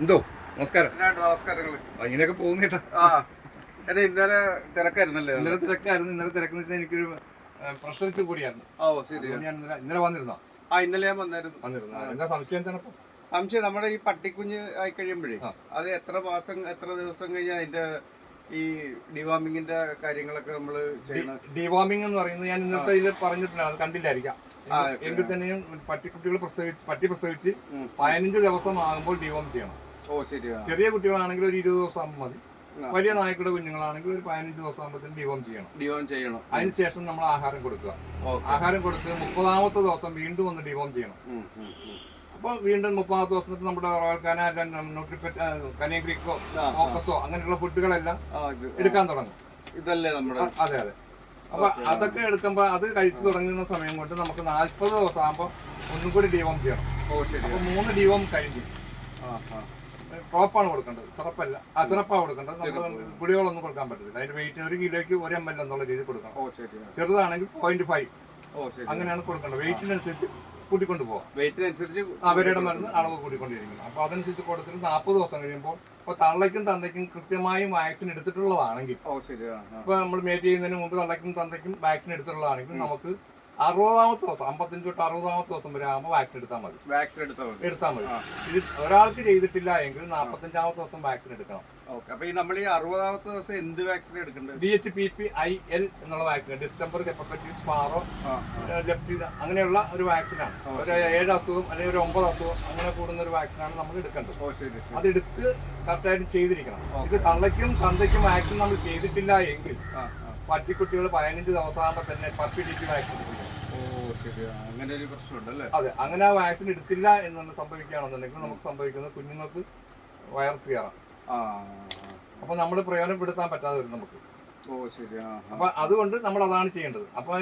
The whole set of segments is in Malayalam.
എന്തോ? നമസ്കാരം. ആ, ഇങ്ങനെയൊക്കെ പോകുന്നേട്ടാ ഇന്നലെ തിരക്കായിരുന്നല്ലേ? ഇന്നലെ തിരക്കായിരുന്നു. ഇന്നലെ തിരക്കുന്ന എനിക്കൊരു പ്രശ്നത്തിൽ കൂടിയായിരുന്നു. ഓ ശരി. ഞാൻ ഇന്നലെ വന്നിരുന്നോ? ആ ഇന്നലെ ഞാൻ വന്നായിരുന്നു. വന്നിരുന്നു? എന്താ സംശയം എന്താണ് സംശയം നമ്മുടെ ഈ പട്ടിക്കുഞ്ഞ് ആയി കഴിയുമ്പോഴേ അത് എത്ര മാസം എത്ര ദിവസം കഴിഞ്ഞാൽ അതിന്റെ ഈ ഡിവാമിങ്ങിന്റെ കാര്യങ്ങളൊക്കെ നമ്മൾ ചെയ്യണം ഡിവാമിംഗ് എന്ന് പറയുന്നത് ഞാൻ ഇന്നത്തെ ഇതിൽ പറഞ്ഞിട്ടുണ്ട് അത് കണ്ടില്ലായിരിക്കാം. എങ്കിൽ തന്നെയും പട്ടിക്കുട്ടികൾ പ്രസവിച്ച് പട്ടി പ്രസവിച്ച്. പതിനഞ്ച് ദിവസം ആകുമ്പോൾ ഡിവോം ചെയ്യണം. ഓ ചെറിയ കുട്ടികളാണെങ്കിൽ ഒരു ഇരുപത് ദിവസം ആകുമ്പോൾ മതി. വലിയ നായ്ക്കളുടെ കുഞ്ഞുങ്ങളാണെങ്കിൽ ഒരു പതിനഞ്ച് ദിവസം ആകുമ്പോഴത്തേക്കും ഡിവോം ചെയ്യണം. ഡിവോം ചെയ്യണം. അതിനുശേഷം നമ്മൾ ആഹാരം കൊടുക്കുക. ആഹാരം കൊടുത്ത് മുപ്പതാമത്തെ ദിവസം വീണ്ടും ഒന്ന് ഡിവോം ചെയ്യണം. അപ്പോൾ വീണ്ടും മുപ്പതാമത്തെ ദിവസം നമ്മുടെ റോയൽ കനാല ന്യൂട്രിപ്പറ്റ് കനേഗ്രിക്കോ. ഫോക്കസോ അങ്ങനെയുള്ള ഫുഡുകളെല്ലാം എടുക്കാൻ തുടങ്ങും. ഇതല്ലേ നമ്മുടെ അതെ അതെ. അപ്പൊ അതൊക്കെ എടുക്കുമ്പോ അത് കഴിച്ചു തുടങ്ങുന്ന സമയം കൊണ്ട് നമുക്ക് നാല്പത് ദിവസം ആകുമ്പോൾ ഒന്നും കൂടി ഡിവോം ചെയ്യണം. അപ്പൊ മൂന്ന് ഡിവോം കഴിഞ്ഞു. ടോപ്പാണ് കൊടുക്കേണ്ടത്. സിറപ്പല്ല ആ സിറപ്പാണ് കൊടുക്കേണ്ടത് നമ്മൾ ഗുളികളൊന്നും കൊടുക്കാൻ പറ്റത്തില്ല. അതിന്റെ വെയിറ്റ് ഒരു കിലോയ്ക്ക് ഒരു എം എൽ എന്നുള്ള രീതി കൊടുക്കണം. ചെറുതാണെങ്കിൽ പോയിന്റ് ഫൈവ് അങ്ങനെയാണ് കൊടുക്കേണ്ടത്. വെയിറ്റിനനുസരിച്ച് കൂട്ടിക്കൊണ്ട് പോവാം. വെയിറ്റിനനുസരിച്ച് അവരുടെ മരുന്ന് അളവ് കൂടിക്കൊണ്ടിരിക്കണം അപ്പൊ അതനുസരിച്ച് കൊടുത്തിട്ട് നാൽപ്പത് ദിവസം കഴിയുമ്പോൾ ഇപ്പോൾ തള്ളയ്ക്കും തന്തയ്ക്കും കൃത്യമായും വാക്സിൻ എടുത്തിട്ടുള്ളതാണെങ്കിൽ ഇപ്പൊ നമ്മൾ മേറ്റ് ചെയ്യുന്നതിന് മുമ്പ് തള്ളയ്ക്കും തന്തയ്ക്കും വാക്സിൻ എടുത്തിട്ടുള്ളതാണെങ്കിൽ നമുക്ക് അറുപതാമത്തെ ദിവസം അമ്പത്തഞ്ച് തൊട്ട് അറുപതാമത്തെ ദിവസം വരെ ആകുമ്പോൾ വാക്സിൻ എടുത്താൽ മതി. വാക്സിൻ എടുത്താൽ മതി. എടുത്താൽ മതി. ഇത് ഒരാൾക്ക് ചെയ്തിട്ടില്ല എങ്കിൽ നാൽപ്പത്തഞ്ചാമത്തെ ദിവസം വാക്സിൻ എടുക്കണം. ഓക്കെ. അപ്പൊ ഈ നമ്മൾ ഈ അറുപതാമത്തെ ദിവസം എന്ത് വാക്സിൻ എടുക്കേണ്ടത്? D H P P I L എന്നുള്ള വാക്സിൻ ഡിസ്റ്റംബർ ഹെപ്പറ്റൈറ്റിസ് പാറോ ആ അങ്ങനെയുള്ള ഒരു വാക്സിനാണ് ഒരു ഏഴ് അസുഖം അല്ലെങ്കിൽ ഒരു ഒമ്പത് അസുഖം അങ്ങനെ കൂടുന്ന ഒരു വാക്സിനാണ് നമ്മൾ എടുക്കേണ്ടത്. ഓ ശരി ശരി. അതെടുത്ത് കറക്റ്റായിട്ട് ചെയ്തിരിക്കണം. ഇത് തള്ളയ്ക്കും തന്തയ്ക്കും വാക്സിൻ നമ്മൾ ചെയ്തിട്ടില്ല എങ്കിൽ പട്ടിക്കുട്ടികൾ പതിനഞ്ച് ദിവസമാകുമ്പോൾ തന്നെ പപ്പി ടി ടി വാക്സിൻ അങ്ങനെ ഒരു പ്രശ്നമുണ്ടല്ലേ? അതെ അങ്ങനെ ആ വാക്സിൻ എടുത്തില്ല എന്ന് സംഭവിക്കുകയാണെന്നുണ്ടെങ്കിൽ നമുക്ക് സംഭവിക്കുന്നത് കുഞ്ഞുങ്ങൾക്ക് വൈറസ് കയറാം അപ്പൊ നമ്മൾ പ്രയോജനപ്പെടുത്താൻ പറ്റാതെ വരും നമുക്ക്. അപ്പൊ അതുകൊണ്ട് നമ്മൾ അതാണ് ചെയ്യേണ്ടത്. അപ്പൊ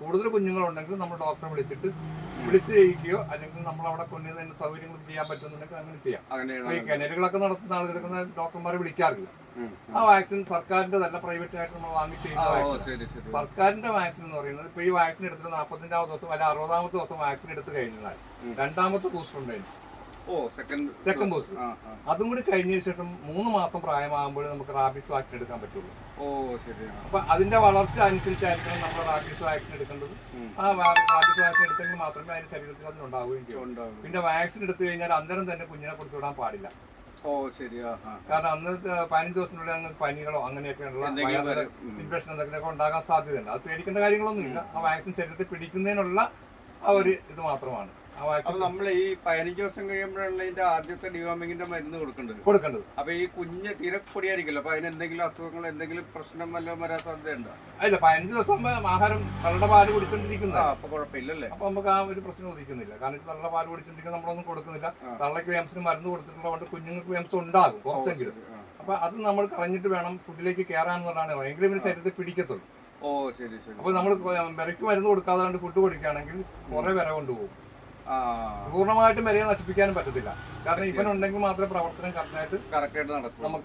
കൂടുതൽ കുഞ്ഞുങ്ങളുണ്ടെങ്കിൽ നമ്മൾ ഡോക്ടറെ വിളിച്ചിട്ട് വിളിച്ചു ചെയ്യിക്കുകയോ അല്ലെങ്കിൽ നമ്മൾ അവിടെ കൊണ്ടുവന്ന് സൗകര്യങ്ങൾ ചെയ്യാൻ പറ്റുന്നുണ്ടെങ്കിൽ അങ്ങനെ ചെയ്യാം. ഈ നടത്തുന്ന ആളുകൾക്ക് ഡോക്ടർമാരെ വിളിക്കാറില്ല. ആ വാക്സിൻ സർക്കാരിന്റെ തന്നെ പ്രൈവറ്റ് ആയിട്ട് നമ്മൾ വാങ്ങി ചെയ്യുന്ന വാക്സിൻ സർക്കാരിന്റെ വാക്സിൻ എന്ന് പറയുന്നത് ഇപ്പൊ ഈ വാക്സിൻ എടുത്തിട്ട് നാൽപ്പത്തഞ്ചാമത്തെ ദിവസം അല്ല അറുപതാമത്തെ ദിവസം വാക്സിൻ എടുത്ത് കഴിഞ്ഞാൽ രണ്ടാമത്തെ ബൂസ്റ്റർ ഉണ്ടായിരുന്നു. സെക്കൻഡ് ബോസ് അതും കൂടി കഴിഞ്ഞ ശേഷം മൂന്ന് മാസം പ്രായമാകുമ്പോൾ നമുക്ക് റാബീസ് വാക്സിൻ എടുക്കാൻ പറ്റുള്ളൂ. ഓ ശരി അപ്പൊ അതിന്റെ വളർച്ച അനുസരിച്ചായിരിക്കണം നമ്മൾ റാബീസ് വാക്സിൻ എടുക്കേണ്ടത്. ആ റാബീസ് വാക്സിൻ എടുത്തെങ്കിൽ മാത്രമേ അതിന്റെ ശരീരത്തിൽ അതിന് ഉണ്ടാവുകയും ചെയ്യൂ. പിന്നെ വാക്സിൻ എടുത്തു കഴിഞ്ഞാൽ അന്നേരം തന്നെ കുഞ്ഞിനെ കൊടുത്തു വിടാൻ പാടില്ല. ഓ ശരി കാരണം അന്ന് പതിനഞ്ച് ദിവസത്തിനുള്ളിൽ അങ്ങ് പനികളോ അങ്ങനെയൊക്കെയുള്ള. ഇൻഫെക്ഷൻ എന്തെങ്കിലുമൊക്കെ ഉണ്ടാകാൻ സാധ്യതയുണ്ട്. അത് പേടിക്കേണ്ട കാര്യങ്ങളൊന്നുമില്ല. ആ വാക്സിൻ ശരീരത്തിൽ പിടിക്കുന്നതിനുള്ള ആ ഒരു ഇത് മാത്രമാണ്. അപ്പൊ നമ്മൾ ഈ പതിനഞ്ച് ദിവസം കഴിയുമ്പോഴാണ് ഇതിന്റെ ആദ്യത്തെ ഡിവാമിങ്ങിന്റെ മരുന്ന് കൊടുക്കേണ്ടത്. കൊടുക്കേണ്ടത്. അപ്പൊ ഈ കുഞ്ഞ് തീരെ പൊടിയായിരിക്കുമല്ലോ. അപ്പൊ അതിന് എന്തെങ്കിലും അസുഖങ്ങൾ എന്തെങ്കിലും പ്രശ്നം വല്ലതും വരാൻ സാധ്യതയുണ്ടോ? അല്ല പതിനഞ്ച് ദിവസം ആഹാരം തള്ളുടെ പാൽ കുടിച്ചോണ്ടിരിക്കുന്നത്. അപ്പൊ കുഴപ്പമില്ലല്ലേ? അപ്പൊ നമുക്ക് ആ ഒരു പ്രശ്നം ഉദിക്കുന്നില്ല. കാരണം നല്ല തള്ളുടെ പാൽ കുടിച്ചോണ്ടിരിക്കുന്ന നമ്മളൊന്നും കൊടുക്കുന്നില്ല. തള്ളക്ക് തള്ളയ്ക്ക് വേംസിന് മരുന്ന് കൊടുത്തിട്ടുള്ളതുകൊണ്ട് കുഞ്ഞുങ്ങൾക്ക് വേംസ് ഉണ്ടാകും കുറച്ചെങ്കിലും. അപ്പൊ അത് നമ്മൾ കളഞ്ഞിട്ട് വേണം ഫുഡിലേക്ക് കയറാന്നുള്ളതാണ് എങ്കിലും ഇവന് ശരീരത്തിൽ പിടിക്കത്തുള്ളൂ. ഓ ശരി ശരി. അപ്പൊ നമ്മൾ വിലയ്ക്ക് മരുന്ന് കൊടുക്കാതെ ഫുഡ് കൊടുക്കുകയാണെങ്കിൽ കുറെ വില കൊണ്ടുപോകും. പൂർണമായിട്ടും വിലയെ നശിപ്പിക്കാനും പറ്റത്തില്ല. കാരണം ഇവനുണ്ടെങ്കിൽ മാത്രമേ പ്രവർത്തനം കറക്റ്റായിട്ട് കറക്റ്റായിട്ട് നടക്കും നമുക്ക്